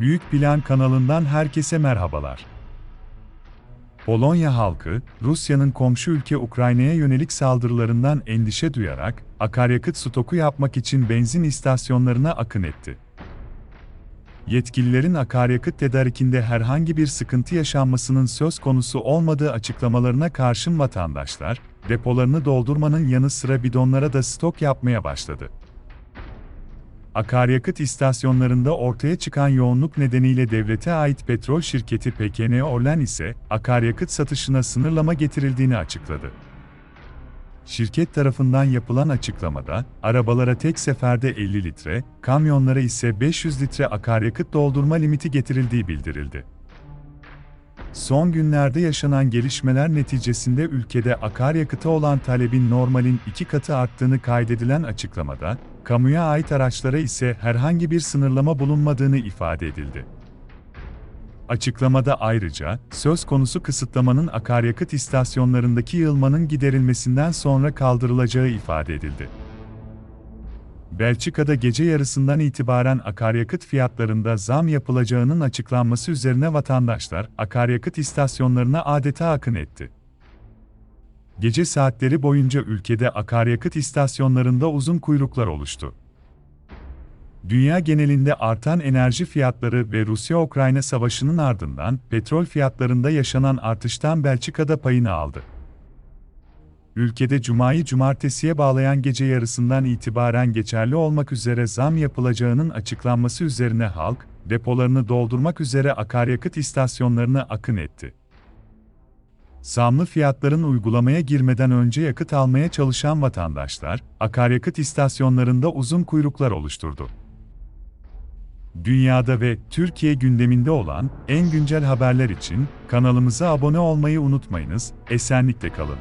Büyük Plan kanalından herkese merhabalar. Polonya halkı, Rusya'nın komşu ülke Ukrayna'ya yönelik saldırılarından endişe duyarak, akaryakıt stoku yapmak için benzin istasyonlarına akın etti. Yetkililerin akaryakıt tedarikinde herhangi bir sıkıntı yaşanmasının söz konusu olmadığı açıklamalarına karşın vatandaşlar, depolarını doldurmanın yanı sıra bidonlara da stok yapmaya başladı. Akaryakıt istasyonlarında ortaya çıkan yoğunluk nedeniyle devlete ait petrol şirketi PKN Orlen ise akaryakıt satışına sınırlama getirildiğini açıkladı. Şirket tarafından yapılan açıklamada, arabalara tek seferde 50 litre, kamyonlara ise 500 litre akaryakıt doldurma limiti getirildiği bildirildi. Son günlerde yaşanan gelişmeler neticesinde ülkede akaryakıta olan talebin normalin iki katı arttığını kaydedilen açıklamada, kamuya ait araçlara ise herhangi bir sınırlama bulunmadığını ifade edildi. Açıklamada ayrıca, söz konusu kısıtlamanın akaryakıt istasyonlarındaki yığılmanın giderilmesinden sonra kaldırılacağı ifade edildi. Belçika'da gece yarısından itibaren akaryakıt fiyatlarında zam yapılacağının açıklanması üzerine vatandaşlar akaryakıt istasyonlarına adeta akın etti. Gece saatleri boyunca ülkede akaryakıt istasyonlarında uzun kuyruklar oluştu. Dünya genelinde artan enerji fiyatları ve Rusya-Ukrayna savaşının ardından petrol fiyatlarında yaşanan artıştan Belçika'da payını aldı. Ülkede cumayı cumartesiye bağlayan gece yarısından itibaren geçerli olmak üzere zam yapılacağının açıklanması üzerine halk, depolarını doldurmak üzere akaryakıt istasyonlarına akın etti. Zamlı fiyatların uygulamaya girmeden önce yakıt almaya çalışan vatandaşlar, akaryakıt istasyonlarında uzun kuyruklar oluşturdu. Dünyada ve Türkiye gündeminde olan en güncel haberler için kanalımıza abone olmayı unutmayınız, esenlikle kalın.